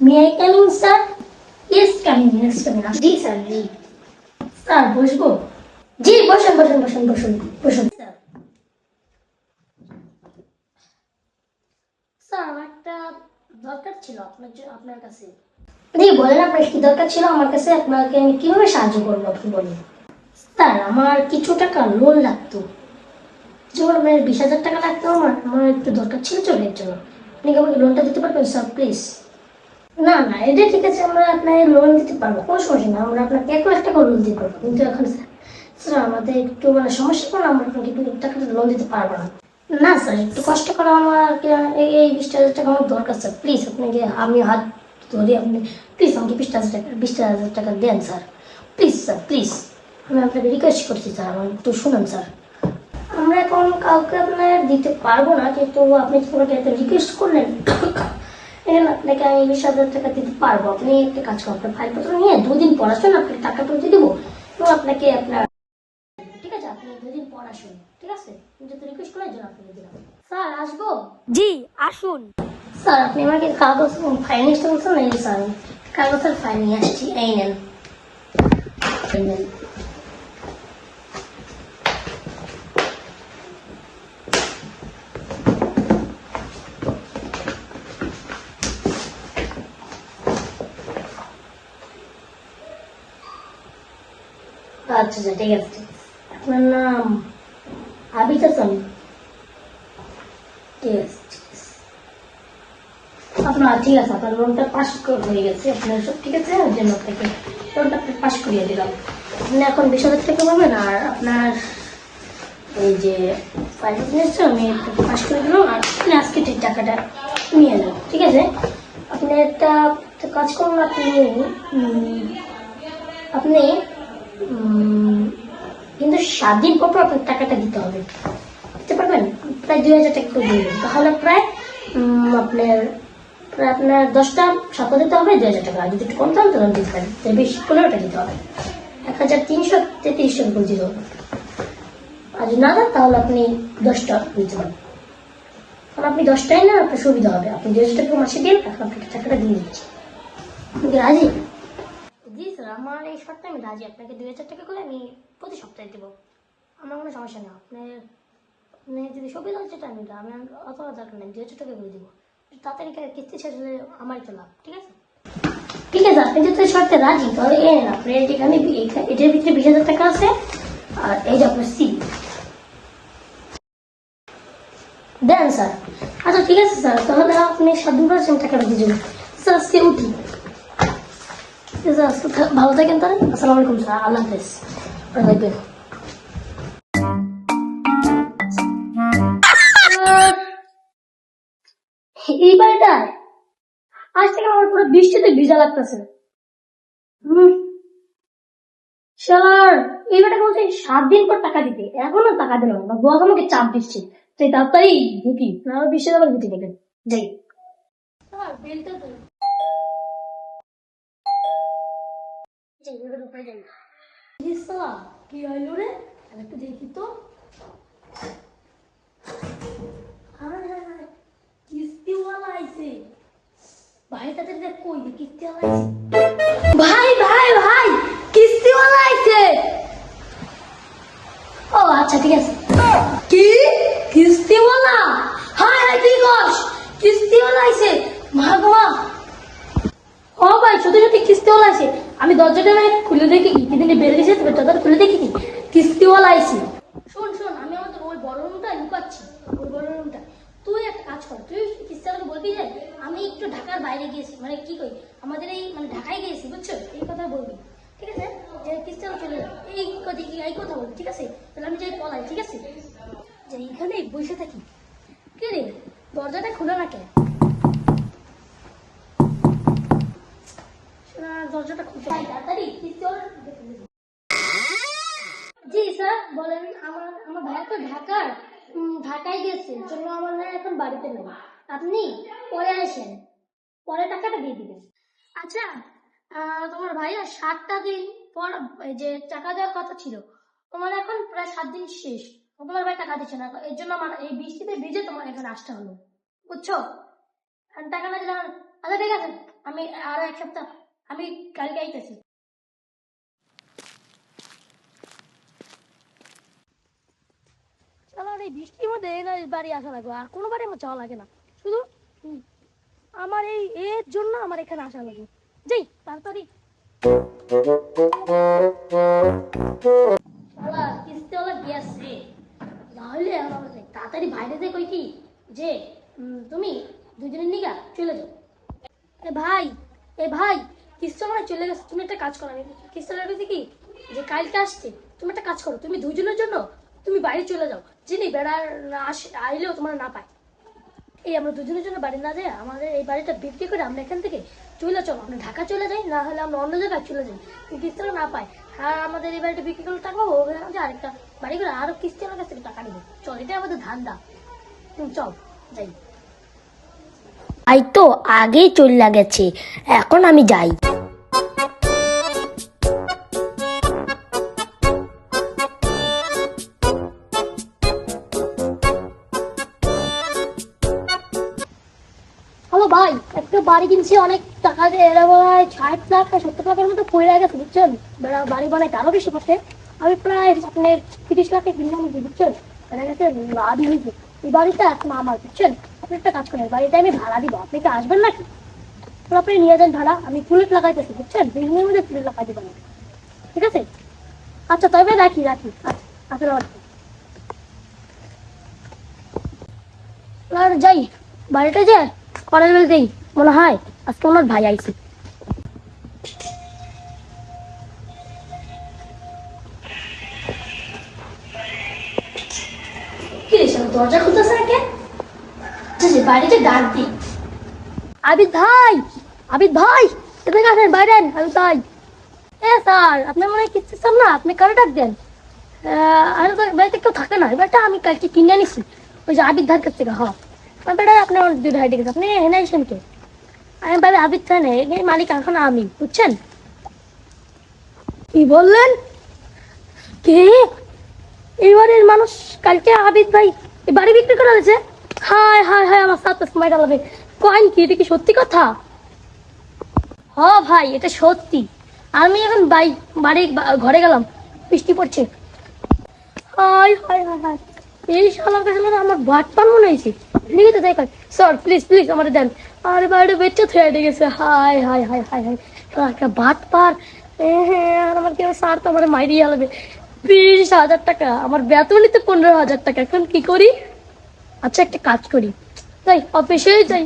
May I coming sir yes coming yes coming G, sir জি। Sir, বসবো? জি, বসুন বসুন বসুন বসুন বসুন, স্যার। স্যার, আমার একটা দরকার ছিল আপনার আপনার কাছে। জি, বলেন আপনার কি দরকার ছিল আমার কাছে, আপনাকে আমি কীভাবে সাহায্য করব, আপনি বলুন। স্যার, আমার কিছু টাকা লোন লাগতো। যেমন আমার বিশ হাজার টাকা লাগতো আমার আমার একটু দরকার ছিল চলে জন্য। আপনি কি আমাকে লোনটা দিতে পারবেন, স্যার প্লিজ না না, এটা ঠিক আছে, আমরা আপনাকে লোন দিতে পারব, কোনো সমস্যা না আমরা আপনাকে এক লাখ টাকা লোন দিতে পারব, কিন্তু এখন স্যার আমাদের একটু মানে সমস্যা করে আমরা আপনাকে একটু টাকাটা লোন দিতে পারব না। না, স্যার, একটু কষ্ট করে আমার এই- এই বিশ হাজার টাকা আমার দরকার, স্যার প্লিজ আপনাকে আমি হাত ধরে আপনি প্লিজ আমাকে বিশ হাজার টাকা, বিশ হাজার টাকা দেন, স্যার। প্লিজ স্যার প্লিজ আমি আপনাকে রিকোয়েস্ট করছি, স্যার, আমার একটু শুনুন, স্যার। আমরা এখন কাউকে আপনার দিতে পারব না, কিন্তু আপনি যখন রিকোয়েস্ট করলেন? আপনাকে আমি বিশ হাজার টাকা দিতে পারব। আপনি একটা কাজ করুন আপনার ফাইলপত্র নিয়ে দুদিন পর আসুন আপনাকে টাকা পৌঁছে দেবো এবং আপনাকে আপনার ঠিক আছে আপনি দুদিন আসুন ঠিক আছে? যদি রিকোয়েস্ট করার জন্য আপনাকে দিলাম। স্যার আসব? জি আসুন। স্যার আপনি আমাকে কাগজ ফাইল নিয়ে আসতে বলছেন না স্যার কাগজের ফাইল নিয়ে আসছি এই নেন। আচ্ছা আচ্ছা ঠিক আছে আপনার নাম আবিদ হাসান ঠিক আছে আপনার ঠিক আছে, আপনার লোনটা পাস হয়ে গেছে, আপনার সব ঠিক আছে? ওই জন্য আপনাকে লোনটা পাস করিয়ে দিলাম। আপনি এখন বিশ হাজার টাকা পাবেন আর আপনার এই যে ফাইনান্স মিনিস্টার আমি পাস করে দিলাম আর আপনি আজকে ঠিক টাকাটা নিয়ে যান ঠিক আছে? আপনি একটা কাজ করুন, আপনি আপনি কিন্তু সাত দিন পর আপনার টাকাটা দিতে হবে। দিতে পারবেন? প্রায় দুই হাজার টাকা করে দেবেন। তাহলে প্রায় আপনার প্রায় আপনার দশটা সপ্তাহ দিতে হবে, দুই হাজার টাকা। যদি একটু কম দাম তাহলে দিতে পারেন। বেশি পনেরোটা দিতে হবে। এক হাজার তিনশো তেত্রিশ টাকা করে দিতে হবে। আর যদি না তাহলে আপনি দশটা দিতে পারেন। কারণ আপনি দশটাই না, আপনার সুবিধা হবে। আপনি দুই হাজার টাকা মাসে দিন এখন আপনাকে টাকাটা দিয়ে দিচ্ছি। রাজি? আমার এই শর্তে আমি রাজি। আপনাকে দুই হাজার টাকা করে আমি প্রতি সপ্তাহে দেবো। আমার কোনো সমস্যা নেই আপনার আপনি যদি সুবিধা হচ্ছে টাইম দিতে আমি অত দরকার নেই, দুই হাজার টাকা করে দেবো। তাড়াতাড়ি কিস্তি শেষ হলে আমারই তো লাভ, ঠিক আছে? ঠিক আছে, আপনি যদি শর্তে রাজি, তাহলে এ নেন। আপনার এইখা- এটার ভিতরে বিশ হাজার টাকা আছে, আর এই যে আপনার সি দেন, স্যার। আচ্ছা ঠিক আছে, স্যার। তাহলে আপনি সাত দিন পর আমি টাকাটা দিয়ে দেবেন। স্যার, আজকে উঠি। ভালো থাকেন তাহলে? আলাইকুম স্যার আল্লাহ থাকবেন। এই আজ থেকে আমার পুরো বৃষ্টিতে ভিজা লাগতেছে। শালার, এই বলছে সাত দিন পর টাকা দিতে। এখনও টাকা দিল না। বস আমাকে চাপ দিচ্ছে। তাই তাড়াতাড়ি ঢুকি। না বৃষ্টি আবার ঘুটি নেবেন যাই তো যাই এবার উপরে যাই জি স্যার কি হইল রে? একটু দেখি তো। কিস্তিওয়ালা আইছে। ভাই তাদের দেখ কই রে কিস্তিওয়ালা আইছে ভাই ভাই ভাই কিস্তিওয়ালা আইছে ও আচ্ছা ঠিক আছে কি কিস্তিওয়ালা হায় হায় তুই কস কিস্তিওয়ালা আইছে ভাগবা ও ভাই সত্যি সত্যি কিস্তিওয়ালা আইছে আমি দরজাটা না খুলে দেখি কি দিনে বের গেছে, তবে দরজাটা খুলে দেখি কি? কিস্তিওয়ালা আইছে শোন শোন, আমি আমাদের ওই বড় রুমটা লুকাচ্ছি, ওই বড় রুমটা তুই একটা কাজ কর, তুই কিস্তিওয়ালাকে বলবি যে, আমি একটু ঢাকার বাইরে গিয়েছি মানে কি কই আমাদের এই মানে ঢাকায় গিয়েছি, বুঝছ? এই কথা বলবি। ঠিক আছে? যে কিস্তিওয়ালা চলে এই কথা এই কথা বলবি, ঠিক আছে? তাহলে আমি যাই পলাই ঠিক আছে? যে এখানে বসে থাকি। কে রে? দরজাটা খোলা না কেন? তাড়াতাড়ি। জি, স্যার, বলেন, আমার আমার ভাই তো ঢাকার ঢাকায় গেছে, জন্য আমার ভাই এখন বাড়িতে নেই। আপনি পরে আসেন। পরে টাকাটা দিয়ে দিবেন। আচ্ছা তোমার ভাইয়া সাতটা দিন পর যে টাকা দেওয়ার কথা ছিল, তোমার এখন প্রায় সাত দিন শেষ। তোমার ভাই টাকা দিচ্ছে না, এর জন্য আমার এই বৃষ্টিতে ভিজে তোমার এখানে আসতে হলো। বুঝছ? টাকা না দিলে আচ্ছা ঠিক আছে, আমি আরও এক সপ্তাহ আমি কালকে আইতেছি। আমার এই বৃষ্টির মধ্যে এনার বাড়ি আসা লাগবে, আর কোনো বাড়ি আমার যাওয়া লাগে না। শুধু আমার এই এর জন্য আমার এখানে আসা লাগবে। যাই, তাড়াতাড়ি। কাজ করো আমি কিস্তিওয়ালা বলছি কি? যে কালকে আসছে, তুমি একটা কাজ করো, তুমি দুজনের জন্য তুমি বাইরে চলে যাও। যিনি বেড়ার আস আইলেও তোমার না পায়। এই আমরা দুজনের জন্য বাড়ি না যাই আমাদের এই বাড়িটা বিক্রি করে আমরা এখান থেকে চলে চলো। আমরা ঢাকা চলে যাই, না হলে আমরা অন্য জায়গায় চলে যাই। কিস্তিটা না পাই আর আমাদের এই বাড়িটা বিক্রি করলে টাকা পাবো ওখানে আরেকটা বাড়ি করে আরও কিস্তি আমার কাছ থেকে টাকা নেব। চল এটা আমাদের ধান্দা। চল, যাই। আই তো আগেই চলে গেছে, এখন আমি যাই। বাড়ি কিনছি, অনেক টাকা দিয়ে এরা প্রায় ষাট লাখ সত্তর লাখের মতো পড়ে গেছে, বুঝছেন? বেড়া বানাইতে আরও বেশি পড়ছে আমি প্রায় আপনার তিরিশ লাখে কিনলাম বুঝছেন? বেড়া গেছে লাভই হয়েছে। এই বাড়িটা এখন আমার, বুঝছেন? আপনি একটা কাজ করেন, বাড়িটা আমি ভাড়া দিব, আপনি কি আসবেন নাকি? আপনি নিয়ে যান ভাড়া, আমি ফুলেট লাগাইতেছি, বুঝছেন? বিল্ডিংয়ের মধ্যে ফুলেট লাগাই দেবেন ঠিক আছে? আচ্ছা তবে রাখি রাখি। আচ্ছা আসলে আর যাই, বাড়িটা যে কলেজ বেলতেই মনে হয় আজকে ওনার ভাই আইছে। কি দরজা খুলতেছে না কে আচ্ছা, বাড়িতে ডাক দি। আবিদ ভাই আবিদ ভাই এদিকে আসেন বাইরে আবিদ ভাই এ স্যার আপনি মনে হয় কিচ্ছু চান না? আপনি কারও ডাক দেন? আহ, আরে তো বাড়িতে কেউ থাকে না এবারটা আমি কালকে কিনে আনিছি ওই যে আবিদ ধার কাছ থেকে হ্যাঁ আপনার দুই ভাই ডেকেছে আপনি এনে আসেন কে? আমি ভাবি আবিদ খান এই মালিক এখন আমি, বুঝছেন? কি বললেন? কে? এইবারের মানুষ, কালকে আবিদ ভাই বাড়ি বিক্রি করে দিয়েছে হায় হায় হায়, আমার সাথে সময় ডালাবে কয়েন কি, এটা কি সত্যি কথা? হ ভাই, এটা সত্যি। আমি এখন বাই, বাড়ি ঘরে গেলাম, বৃষ্টি পড়ছে। হায় হায় হায় হায়। এই শালার কাছে আমার ভাট পান মনে হয়েছে। লিখে তো দেখাই স্যার প্লিজ প্লিজ আমার দেন। আরে বাইরে বেঁচে থয়ে গেছে হায় হায় হায় হাই শালা একটা বাট পার। আর আমার কেউ স্যার তো আমার মাইরিয়ে আলবে বিশ হাজার টাকা। আমার বেতনই তো পনেরো হাজার টাকা। এখন কি করি? আচ্ছা একটা কাজ করি। তাই অফিসে যাই।